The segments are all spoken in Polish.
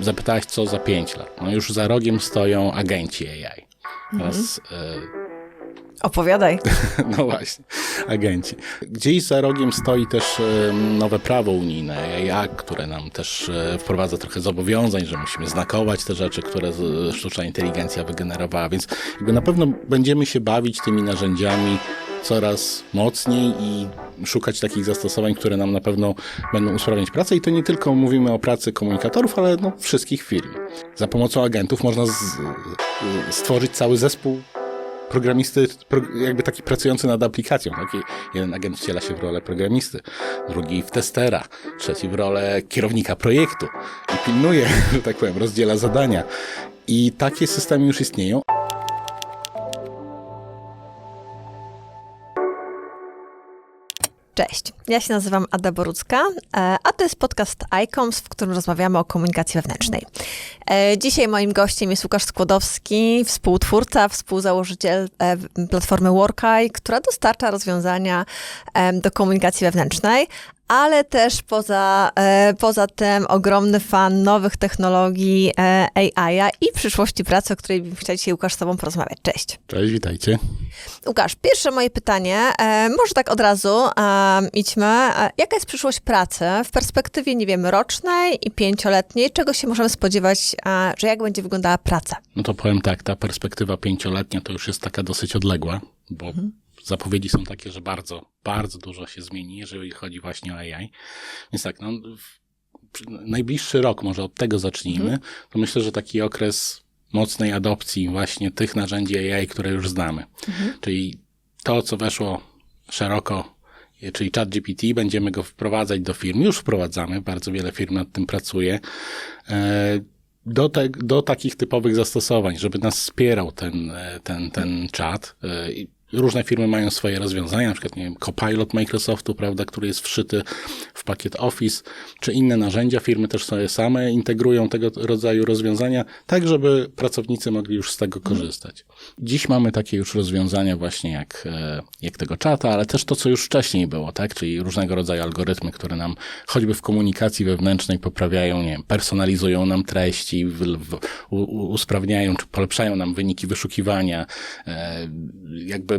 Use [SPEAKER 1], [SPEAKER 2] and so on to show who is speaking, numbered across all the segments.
[SPEAKER 1] zapytałaś, co za 5 lat. No już za rogiem stoją agenci AI. Teraz,
[SPEAKER 2] Opowiadaj.
[SPEAKER 1] no właśnie, agenci. Gdzieś za rogiem stoi też e, nowe prawo unijne, Act, które nam też e, wprowadza trochę zobowiązań, że musimy znakować te rzeczy, które sztuczna inteligencja wygenerowała, więc jakby na pewno będziemy się bawić tymi narzędziami coraz mocniej i szukać takich zastosowań, które nam na pewno będą usprawniać pracę i to nie tylko mówimy o pracy komunikatorów, ale no, wszystkich firm. Za pomocą agentów można stworzyć cały zespół programisty, pro, jakby taki pracujący nad aplikacją. Taki jeden agent wciela się w rolę programisty, drugi w testera, trzeci w rolę kierownika projektu i pilnuje, że tak powiem, rozdziela zadania. I takie systemy już istnieją.
[SPEAKER 2] Cześć, ja się nazywam Ada Borucka, e, a to jest podcast ICOMS, w którym rozmawiamy o komunikacji wewnętrznej. E, Dzisiaj moim gościem jest Łukasz Skłodowski, współtwórca, współzałożyciel e, platformy Workeye, która dostarcza rozwiązania do komunikacji wewnętrznej, ale też poza, e, poza tym ogromny fan nowych technologii e, AI i przyszłości pracy, o której bym chciał dzisiaj Łukasz z tobą porozmawiać. Cześć.
[SPEAKER 1] Cześć, witajcie.
[SPEAKER 2] Łukasz, pierwsze moje pytanie, e, może tak od razu idźmy. Jaka jest przyszłość pracy w perspektywie, nie wiem, rocznej i pięcioletniej? Czego się możemy spodziewać, że jak będzie wyglądała praca?
[SPEAKER 1] No to powiem tak, ta perspektywa pięcioletnia to już jest taka dosyć odległa, bo zapowiedzi są takie, że bardzo, bardzo dużo się zmieni, jeżeli chodzi właśnie o AI. Więc tak, no, najbliższy rok, może od tego zacznijmy, to myślę, że taki okres mocnej adopcji właśnie tych narzędzi AI, które już znamy. Czyli to, co weszło szeroko, e, czyli ChatGPT, będziemy go wprowadzać do firm. Już wprowadzamy, bardzo wiele firm nad tym pracuje. E, do, te, do takich typowych zastosowań, żeby nas wspierał ten, e, ten, ten czat. Różne firmy mają swoje rozwiązania, na przykład nie wiem, Copilot Microsoftu, prawda, który jest wszyty w pakiet Office, czy inne narzędzia. Firmy też sobie same integrują tego rodzaju rozwiązania, tak żeby pracownicy mogli już z tego korzystać. Dziś mamy takie już rozwiązania właśnie jak, e, jak tego czata, ale też to, co już wcześniej było, tak, czyli różnego rodzaju algorytmy, które nam choćby w komunikacji wewnętrznej poprawiają, nie wiem, personalizują nam treści, w, w, usprawniają czy polepszają nam wyniki wyszukiwania. E, jakby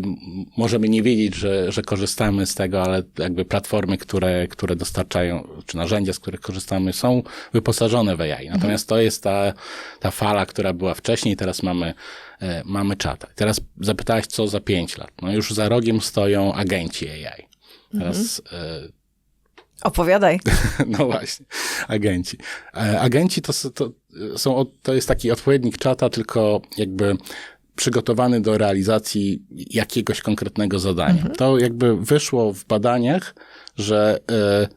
[SPEAKER 1] możemy nie wiedzieć, że, że korzystamy z tego, ale jakby platformy, które, które dostarczają, czy narzędzia, z których korzystamy, są wyposażone w AI. Natomiast to jest ta, ta fala, która była wcześniej, teraz mamy, e, mamy czata. Teraz zapytałaś, co za pięć lat. No już za rogiem stoją agenci AI. Teraz e,
[SPEAKER 2] Opowiadaj.
[SPEAKER 1] no właśnie, agenci. E, Agenci to, to, są, to jest taki odpowiednik czata, tylko jakby przygotowany do realizacji jakiegoś konkretnego zadania. To jakby wyszło w badaniach, że e,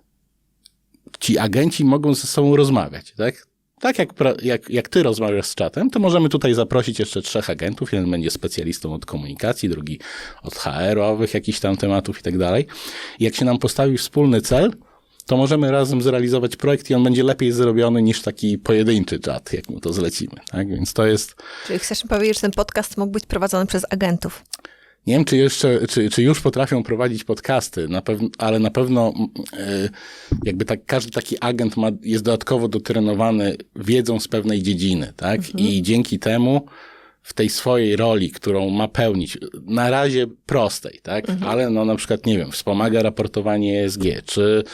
[SPEAKER 1] ci agenci mogą ze sobą rozmawiać, tak? Tak jak, jak, jak ty rozmawiasz z czatem, to możemy tutaj zaprosić jeszcze trzech agentów. Jeden będzie specjalistą od komunikacji, drugi od HR-owych jakichś tam tematów i tak dalej. Jak się nam postawi wspólny cel, to możemy razem zrealizować projekt i on będzie lepiej zrobiony niż taki pojedynczy czat, jak mu to zlecimy. Tak? Więc to jest,
[SPEAKER 2] Czyli chcesz mi powiedzieć, że ten podcast mógł być prowadzony przez agentów?
[SPEAKER 1] nie wiem, czy jeszcze, czy, czy już potrafią prowadzić podcasty, na pewno, ale na pewno mm, e, jakby tak, każdy taki agent ma, jest dodatkowo dotrenowany wiedzą z pewnej dziedziny, tak? I dzięki temu w tej swojej roli, którą ma pełnić, na razie prostej, tak? Ale no na przykład, nie wiem, wspomaga raportowanie ESG, czy,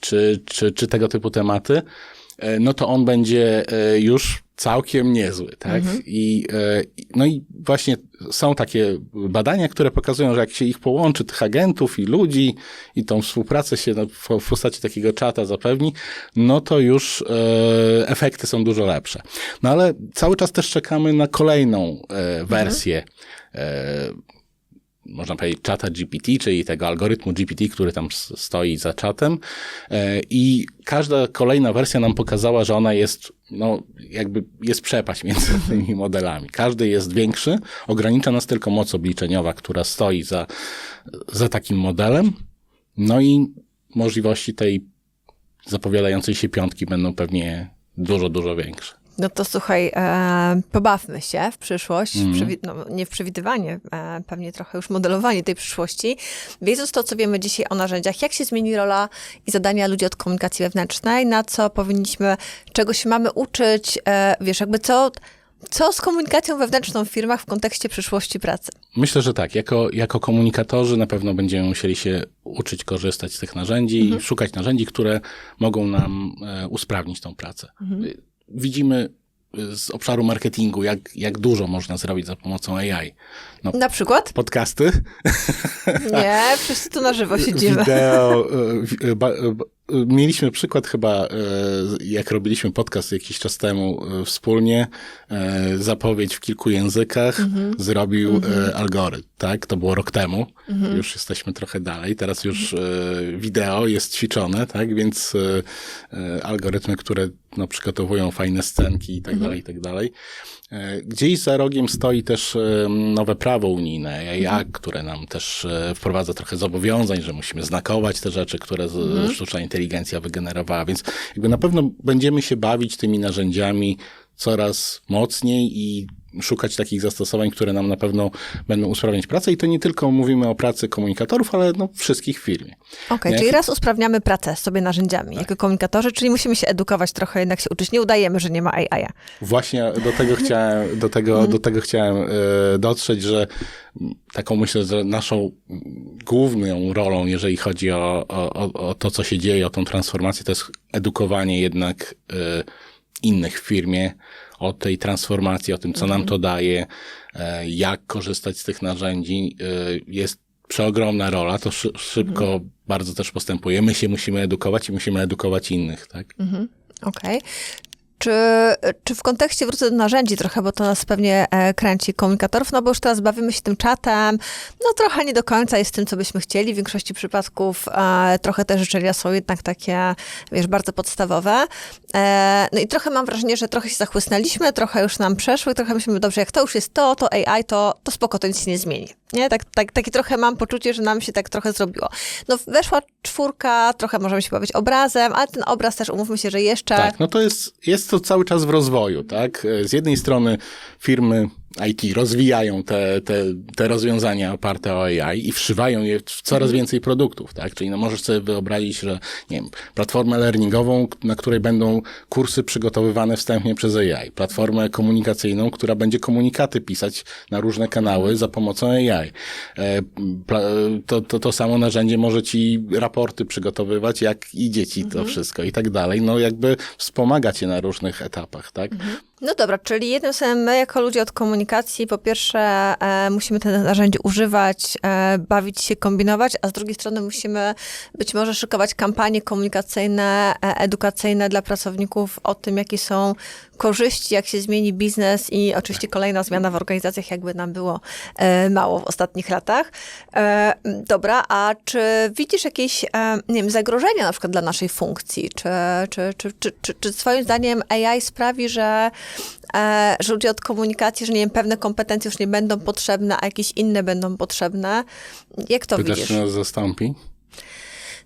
[SPEAKER 1] czy, czy, czy tego typu tematy, e, no to on będzie e, już całkiem niezły, tak? I, e, i- no i właśnie są takie badania, które pokazują, że jak się ich połączy, tych agentów i ludzi i tą współpracę się no, w, postaci takiego czata zapewni, no to już e, efekty są dużo lepsze. No ale cały czas też czekamy na kolejną e, wersję e, można powiedzieć, czata GPT, czyli tego algorytmu GPT, który tam stoi za czatem. E, I każda kolejna wersja nam pokazała, że ona jest, no, jakby jest przepaść między tymi modelami. Każdy jest większy, ogranicza nas tylko moc obliczeniowa, która stoi za, za takim modelem. No i możliwości tej zapowiadającej się piątki będą pewnie dużo, dużo większe.
[SPEAKER 2] No to słuchaj, e, pobawmy się w przyszłość,
[SPEAKER 1] Mhm.
[SPEAKER 2] w przewi- no, nie w przewidywanie, e, pewnie trochę już modelowanie tej przyszłości. Wiedząc to, co wiemy dzisiaj o narzędziach, jak się zmieni rola i zadania ludzi od komunikacji wewnętrznej, na co powinniśmy, czego się mamy uczyć, e, wiesz, jakby co, co z komunikacją wewnętrzną w firmach w kontekście przyszłości pracy.
[SPEAKER 1] Myślę, że tak. Jako, jako komunikatorzy na pewno będziemy musieli się uczyć korzystać z tych narzędzi i szukać narzędzi, które mogą nam e, usprawnić tą pracę. Y, Widzimy y, z obszaru marketingu, jak, jak dużo można zrobić za pomocą AI. No,
[SPEAKER 2] Na przykład?
[SPEAKER 1] podcasty,
[SPEAKER 2] Nie, wszyscy tu na żywo siedzimy.
[SPEAKER 1] wideo. wi- ba- ba- e, Mieliśmy przykład chyba, jak robiliśmy podcast jakiś czas temu wspólnie, zapowiedź w kilku językach zrobił e, algorytm, tak? To było rok temu. Już jesteśmy trochę dalej. Teraz już e, wideo jest ćwiczone, tak? Więc algorytmy, które no, przygotowują fajne scenki i tak dalej, i tak dalej. E, Gdzieś za rogiem stoi też e, nowe prawo unijne, AI, które nam też e, wprowadza trochę zobowiązań, że musimy znakować te rzeczy, które z, sztuczna inteligencja wygenerowała, więc jakby na pewno będziemy się bawić tymi narzędziami coraz mocniej i szukać takich zastosowań, które nam na pewno będą usprawniać pracę i to nie tylko mówimy o pracy komunikatorów, ale no wszystkich w firmie.
[SPEAKER 2] Okej,
[SPEAKER 1] Nie?
[SPEAKER 2] czyli raz usprawniamy pracę sobie narzędziami jako komunikatorzy, czyli musimy się edukować trochę, jednak się uczyć. Nie udajemy, że nie ma AI.
[SPEAKER 1] Właśnie do tego chciałem, do tego, do tego chciałem e, dotrzeć, że taką myślę, że naszą główną rolą, jeżeli chodzi o, o, o- to, co się dzieje, o tą transformację, to jest edukowanie jednak e, innych w firmie o tej transformacji, o tym, co nam to daje, e, jak korzystać z tych narzędzi. E, Jest przeogromna rola, to szy, szybko bardzo też postępuje. My się musimy edukować i musimy edukować innych, tak?
[SPEAKER 2] Okej. Czy, czy w kontekście, wrócę do narzędzi trochę, bo to nas pewnie e, kręci komunikatorów, no bo już teraz bawimy się tym czatem, no trochę nie do końca jest tym, co byśmy chcieli. W większości przypadków e, trochę te życzenia są jednak takie, wiesz, bardzo podstawowe. E, no i trochę mam wrażenie, że trochę się zachłysnęliśmy, trochę już nam przeszły, trochę myślimy, dobrze, jak to już jest to, to AI, to, to spoko, to nic się nie zmieni. Nie? Tak, tak, takie trochę mam poczucie, że nam się tak trochę zrobiło. No weszła czwórka, trochę możemy się bawić obrazem, ale ten obraz też, umówmy się, że jeszcze...
[SPEAKER 1] Tak, no to jest, jest to cały czas w rozwoju, tak? Z jednej strony firmy IT rozwijają te, te, te rozwiązania oparte o AI i wszywają je w coraz więcej produktów, tak? Czyli no możesz sobie wyobrazić, że nie wiem, platformę learningową, na której będą kursy przygotowywane wstępnie przez AI, platformę komunikacyjną, która będzie komunikaty pisać na różne kanały za pomocą AI. E, To, to, to samo narzędzie może ci raporty przygotowywać, jak i dzieci to wszystko i tak dalej. No jakby wspomaga cię na różnych etapach, tak?
[SPEAKER 2] No dobra, czyli jednym słowem my jako ludzie od komunikacji po pierwsze e, musimy te narzędzie używać, e, bawić się, kombinować, a z drugiej strony musimy być może szykować kampanie komunikacyjne, e, edukacyjne dla pracowników o tym, jakie są korzyści, jak się zmieni biznes i oczywiście kolejna zmiana w organizacjach, jakby nam było e, mało w ostatnich latach. E, dobra, a czy widzisz jakieś, e, nie wiem, zagrożenia na przykład dla naszej funkcji? Czy, czy, czy, czy, czy, czy twoim zdaniem AI sprawi, że, że ludzie od komunikacji, że nie wiem, pewne kompetencje już nie będą potrzebne, a jakieś inne będą potrzebne? Jak to
[SPEAKER 1] Pytasz,
[SPEAKER 2] widzisz?
[SPEAKER 1] czy nas zastąpi?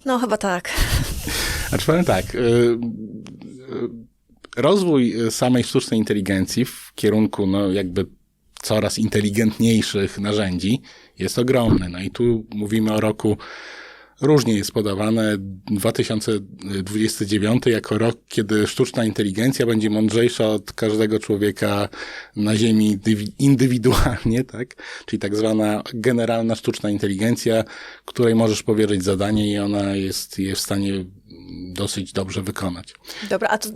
[SPEAKER 2] No chyba tak.
[SPEAKER 1] Znaczy powiem tak, y, y, rozwój samej sztucznej inteligencji w kierunku no jakby coraz inteligentniejszych narzędzi jest ogromny. No i tu mówimy o roku różnie jest podawane 2029 jako rok, kiedy sztuczna inteligencja będzie mądrzejsza od każdego człowieka na Ziemi dywi- indywidualnie, tak? Czyli tak zwana generalna sztuczna inteligencja, której możesz powierzyć zadanie i ona jest je w stanie dosyć dobrze wykonać.
[SPEAKER 2] Dobra, a to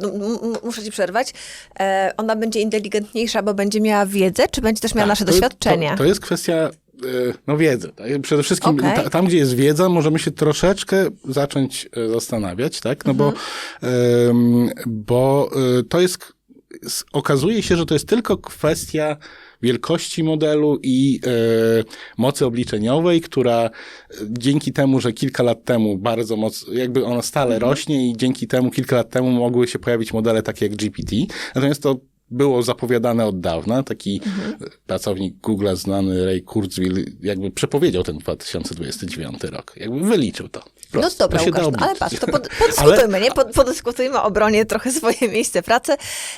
[SPEAKER 2] muszę ci przerwać. E, ona będzie inteligentniejsza, bo będzie miała wiedzę, czy będzie też miała
[SPEAKER 1] Tak,
[SPEAKER 2] nasze
[SPEAKER 1] to-
[SPEAKER 2] doświadczenie?
[SPEAKER 1] To, to jest kwestia no wiedzy. Tak? Przede wszystkim
[SPEAKER 2] Okej.
[SPEAKER 1] ta, tam, gdzie jest wiedza, możemy się troszeczkę zacząć e, zastanawiać, tak? No
[SPEAKER 2] Mhm.
[SPEAKER 1] bo, em, bo e, to jest, okazuje się, że to jest tylko kwestia wielkości modelu i e, mocy obliczeniowej, która dzięki temu, że kilka lat temu bardzo moc, jakby ona stale
[SPEAKER 2] Mhm.
[SPEAKER 1] rośnie i dzięki temu kilka lat temu mogły się pojawić modele takie jak GPT. Natomiast to było zapowiadane od dawna. Taki
[SPEAKER 2] Mhm.
[SPEAKER 1] pracownik Google znany Ray Kurzweil jakby przepowiedział ten 2029 rok. Jakby wyliczył to.
[SPEAKER 2] No
[SPEAKER 1] Prosto.
[SPEAKER 2] dobra,
[SPEAKER 1] to
[SPEAKER 2] Łukasz, no, ale patrz, to pod, podyskutujmy, nie? Pod, podyskutujmy o obronie trochę swoje miejsce pracy,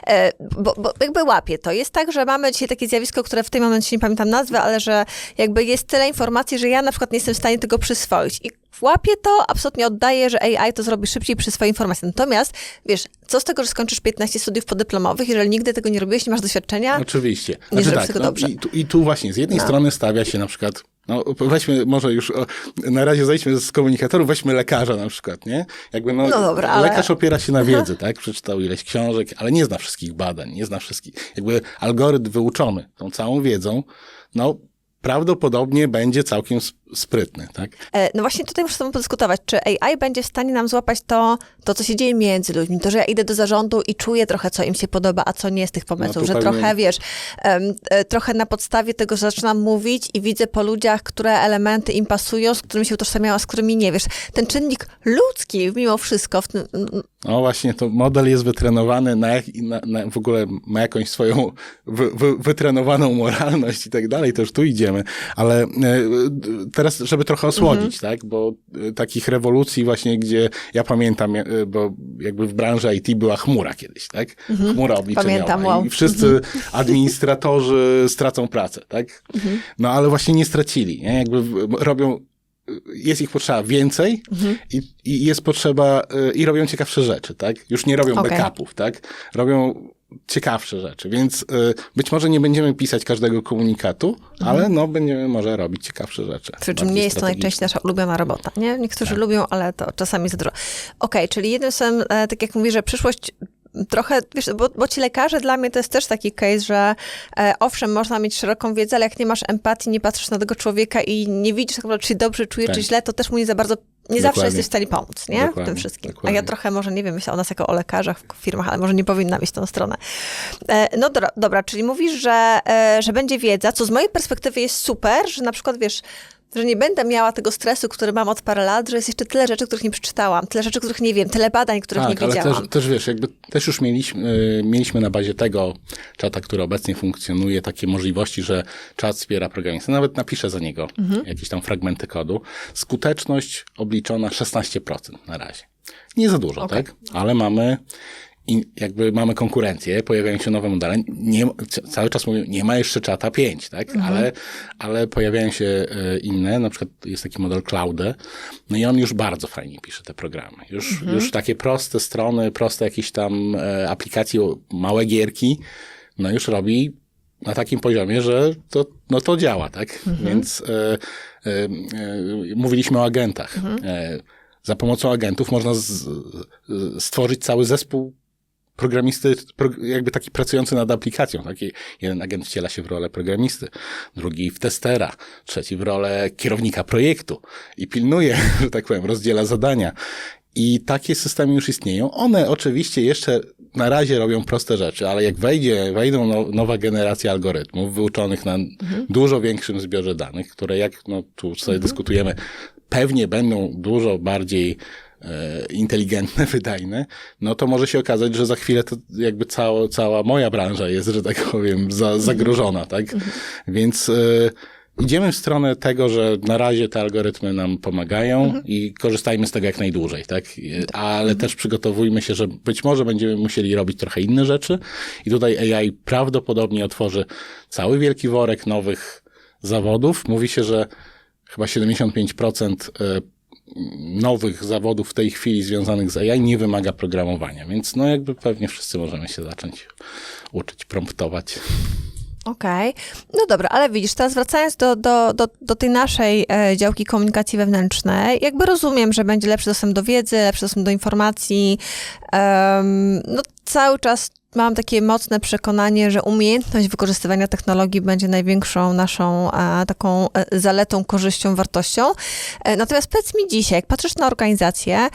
[SPEAKER 2] e, bo, bo jakby łapię. To jest tak, że mamy dzisiaj takie zjawisko, które w tym momencie nie pamiętam nazwy, ale że jakby jest tyle informacji, że ja na przykład nie jestem w stanie tego przyswoić. I łapię to, absolutnie oddaję, że AI to zrobi szybciej przy swojej informacji. Natomiast, wiesz, co z tego, że skończysz 15 studiów podyplomowych, jeżeli nigdy tego nie robiłeś, nie masz doświadczenia?
[SPEAKER 1] Oczywiście.
[SPEAKER 2] Nie zrobisz tego
[SPEAKER 1] no,
[SPEAKER 2] dobrze.
[SPEAKER 1] I tu, I tu właśnie z jednej strony stawia się na przykład, no weźmy może już, o, na razie zejdźmy z komunikatorów, weźmy lekarza na przykład, nie? Jakby no,
[SPEAKER 2] No dobra, ale-
[SPEAKER 1] lekarz opiera się na wiedzy, tak? Przeczytał ileś książek, ale nie zna wszystkich badań, nie zna wszystkich. Jakby algorytm wyuczony tą całą wiedzą, no prawdopodobnie będzie całkiem sprytny, tak?
[SPEAKER 2] E, No właśnie tutaj muszę z tobą podyskutować, czy AI będzie w stanie nam złapać to, to, co się dzieje między ludźmi, to, że ja idę do zarządu i czuję trochę, co im się podoba, a co nie z tych pomysłów,
[SPEAKER 1] No
[SPEAKER 2] że
[SPEAKER 1] pewnie-
[SPEAKER 2] trochę, wiesz, e, trochę na podstawie tego zaczynam mówić i widzę po ludziach, które elementy im pasują, z którymi się utożsamiają, a z którymi nie, wiesz, ten czynnik ludzki mimo wszystko, w tym,
[SPEAKER 1] No właśnie, to model jest wytrenowany na, jak- na, na w ogóle ma jakąś swoją wy, wy, wytrenowaną moralność i tak dalej, to już tu idziemy, ale e, teraz, żeby trochę osłodzić, tak, bo e, takich rewolucji właśnie, gdzie ja pamiętam, e, bo jakby w branży IT była chmura kiedyś, tak, chmura obliczeniowa
[SPEAKER 2] Pamiętam, wow.
[SPEAKER 1] i wszyscy administratorzy stracą pracę, tak, no ale właśnie nie stracili, nie? jakby robią jest ich potrzeba więcej i, i jest potrzeba, y, i robią ciekawsze rzeczy, tak? Już nie robią
[SPEAKER 2] Okej.
[SPEAKER 1] backupów, tak? Robią ciekawsze rzeczy, więc y, być może nie będziemy pisać każdego komunikatu, ale no będziemy może robić ciekawsze rzeczy.
[SPEAKER 2] Przy czym nie jest to najczęściej nasza ulubiona robota, nie? Niektórzy
[SPEAKER 1] Tak.
[SPEAKER 2] lubią, ale to czasami za dużo. Okej, czyli jednym słowem, e, tak jak mówisz, że przyszłość trochę, wiesz, bo, bo ci lekarze dla mnie to jest też taki case, że e, owszem, można mieć szeroką wiedzę, ale jak nie masz empatii, nie patrzysz na tego człowieka i nie widzisz tak naprawdę, czy się dobrze czuje,
[SPEAKER 1] Tak.
[SPEAKER 2] czy źle, to też mu nie za bardzo, nie zawsze
[SPEAKER 1] Dokładnie.
[SPEAKER 2] jesteś w stanie pomóc, nie? W
[SPEAKER 1] Dokładnie,
[SPEAKER 2] tym wszystkim. A
[SPEAKER 1] dokładnie.
[SPEAKER 2] ja trochę może, nie wiem, myślę o nas jako o lekarzach w firmach, ale może nie powinnam iść w tą stronę. E, no dobra, dobra, czyli mówisz, że, e, że będzie wiedza, co z mojej perspektywy jest super, że na przykład, wiesz, że nie będę miała tego stresu, który mam od parę lat, że jest jeszcze tyle rzeczy, których nie przeczytałam, tyle rzeczy, których nie wiem, tyle badań, których
[SPEAKER 1] Tak,
[SPEAKER 2] nie
[SPEAKER 1] ale
[SPEAKER 2] wiedziałam.
[SPEAKER 1] też, też wiesz, jakby też już mieliśmy, y, mieliśmy na bazie tego czata, który obecnie funkcjonuje, takie możliwości, że czat wspiera programistę. Nawet napiszę za niego
[SPEAKER 2] Mhm.
[SPEAKER 1] jakieś tam fragmenty kodu. Skuteczność obliczona 16% na razie. Nie za dużo,
[SPEAKER 2] Okej.
[SPEAKER 1] tak? Ale mamy i jakby mamy konkurencję, pojawiają się nowe modele. Nie, ca- cały czas mówię, nie ma jeszcze czata 5, tak?
[SPEAKER 2] Mhm.
[SPEAKER 1] Ale, ale pojawiają się e, inne, na przykład jest taki model Cloude, no i on już bardzo fajnie pisze te programy. Już,
[SPEAKER 2] Mhm.
[SPEAKER 1] już takie proste strony, proste jakieś tam e, aplikacje, małe gierki, no już robi na takim poziomie, że to, no to działa, tak?
[SPEAKER 2] Mhm.
[SPEAKER 1] Więc e, e, e, mówiliśmy o agentach.
[SPEAKER 2] Mhm.
[SPEAKER 1] E, za pomocą agentów można z, stworzyć cały zespół programisty, pro, jakby taki pracujący nad aplikacją. Taki jeden agent wciela się w rolę programisty, drugi w testera, trzeci w rolę kierownika projektu i pilnuje, że tak powiem, rozdziela zadania. I takie systemy już istnieją. One oczywiście jeszcze na razie robią proste rzeczy, ale jak wejdzie, wejdą no, nowa generacja algorytmów wyuczonych na dużo większym zbiorze danych, które jak no, tu sobie dyskutujemy, pewnie będą dużo bardziej inteligentne, wydajne, no to może się okazać, że za chwilę to jakby cała, cała moja branża jest, że tak powiem, za, zagrożona, tak? Więc e, idziemy w stronę tego, że na razie te algorytmy nam pomagają i korzystajmy z tego jak najdłużej, tak? E, Ale też przygotowujmy się, że być może będziemy musieli robić trochę inne rzeczy i tutaj AI prawdopodobnie otworzy cały wielki worek nowych zawodów. Mówi się, że chyba 75% e, nowych zawodów w tej chwili związanych z AI nie wymaga programowania, więc no jakby pewnie wszyscy możemy się zacząć uczyć, promptować.
[SPEAKER 2] Okej, no dobra, ale widzisz, teraz wracając do, do, do, do tej naszej e, działki komunikacji wewnętrznej, jakby rozumiem, że będzie lepszy dostęp do wiedzy, lepszy dostęp do informacji. Em, no cały czas mam takie mocne przekonanie, że umiejętność wykorzystywania technologii będzie największą naszą e, taką e, zaletą, korzyścią, wartością. E, natomiast powiedz mi dzisiaj, jak patrzysz na organizację,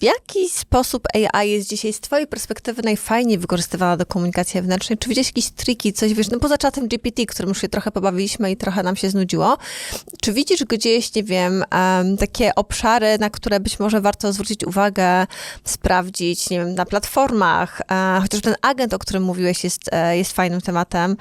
[SPEAKER 2] w jaki sposób AI jest dzisiaj z twojej perspektywy najfajniej wykorzystywana do komunikacji wewnętrznej? Czy widziałeś jakieś triki, coś wiesz, no poza czatem GPT, którym już się trochę pobawiliśmy i trochę nam się znudziło, czy widzisz gdzieś, nie wiem, em, takie obszary, na które być może warto zwrócić uwagę, sprawdzić, nie wiem, na platformach, e, chociaż ten agent, o którym mówiłeś, jest, e, jest fajnym tematem.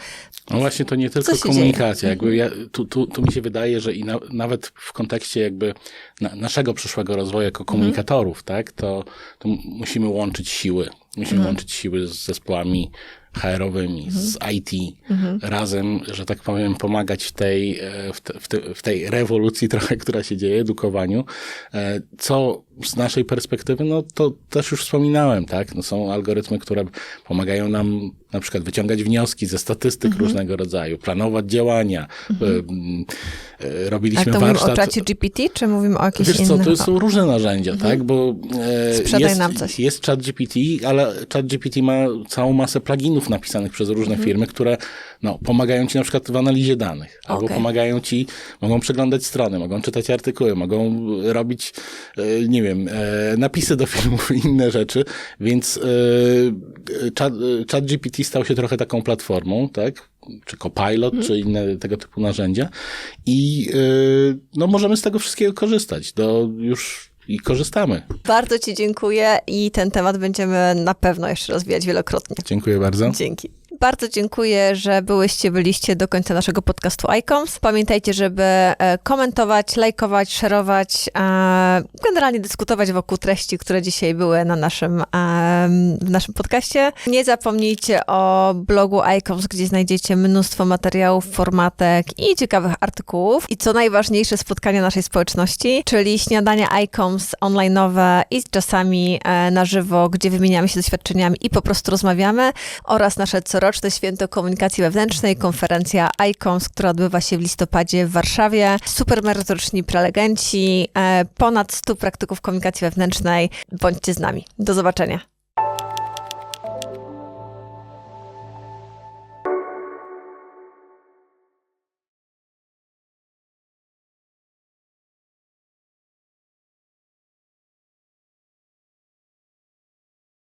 [SPEAKER 1] No właśnie to nie tylko
[SPEAKER 2] Mhm.
[SPEAKER 1] komunikacja. Jakby ja, tu, tu, tu mi się wydaje, że i na, nawet w kontekście jakby na, naszego przyszłego rozwoju jako
[SPEAKER 2] Mhm.
[SPEAKER 1] komunikatorów, to, to musimy łączyć siły. Musimy
[SPEAKER 2] Mhm.
[SPEAKER 1] łączyć siły z zespołami HR-owymi,
[SPEAKER 2] Mhm.
[SPEAKER 1] z IT, razem, że tak powiem, pomagać w tej, e, w, te, w, te, w tej rewolucji trochę, która się dzieje, edukowaniu. E, Co z naszej perspektywy, no to też już wspominałem, tak? No są algorytmy, które pomagają nam na przykład wyciągać wnioski ze statystyk
[SPEAKER 2] Mhm.
[SPEAKER 1] różnego rodzaju, planować działania. E, m, e,
[SPEAKER 2] Ale
[SPEAKER 1] Robiliśmy
[SPEAKER 2] to mówimy
[SPEAKER 1] warsztat.
[SPEAKER 2] o czacie GPT, czy mówimy o jakichś
[SPEAKER 1] Wiesz co,
[SPEAKER 2] innych?
[SPEAKER 1] to są różne narzędzia, tak? Bo e, jest,
[SPEAKER 2] nam coś.
[SPEAKER 1] jest ChatGPT, ale ChatGPT ma całą masę pluginów napisanych przez różne
[SPEAKER 2] Mhm.
[SPEAKER 1] firmy, które no, pomagają ci na przykład w analizie danych, albo
[SPEAKER 2] Okej.
[SPEAKER 1] pomagają ci, mogą przeglądać strony, mogą czytać artykuły, mogą robić, e, nie wiem, e, napisy do filmów i inne rzeczy, więc e, Chat, Stał się trochę taką platformą, tak? Czy Copilot,
[SPEAKER 2] Mhm.
[SPEAKER 1] czy inne tego typu narzędzia i e, no, możemy z tego wszystkiego korzystać. Do już i korzystamy.
[SPEAKER 2] Bardzo Ci dziękuję i ten temat będziemy na pewno jeszcze rozwijać wielokrotnie.
[SPEAKER 1] Dziękuję bardzo.
[SPEAKER 2] Dzięki. Bardzo dziękuję, że byłyście, byliście do końca naszego podcastu ICOMS. Pamiętajcie, żeby e, komentować, lajkować, szerować, generalnie dyskutować wokół treści, które dzisiaj były na naszym, w naszym podcaście. Nie zapomnijcie o blogu ICOMS, gdzie znajdziecie mnóstwo materiałów, formatek i ciekawych artykułów. I co najważniejsze, spotkania naszej społeczności, czyli śniadania ICOMS online'owe i czasami e, na żywo, gdzie wymieniamy się doświadczeniami i po prostu rozmawiamy oraz nasze coroczne święto komunikacji wewnętrznej, konferencja ICOMS, która odbywa się w listopadzie w Warszawie. Super merytoryczni prelegenci, e, ponad 100 praktyków komunikacji wewnętrznej. Bądźcie z nami. Do zobaczenia.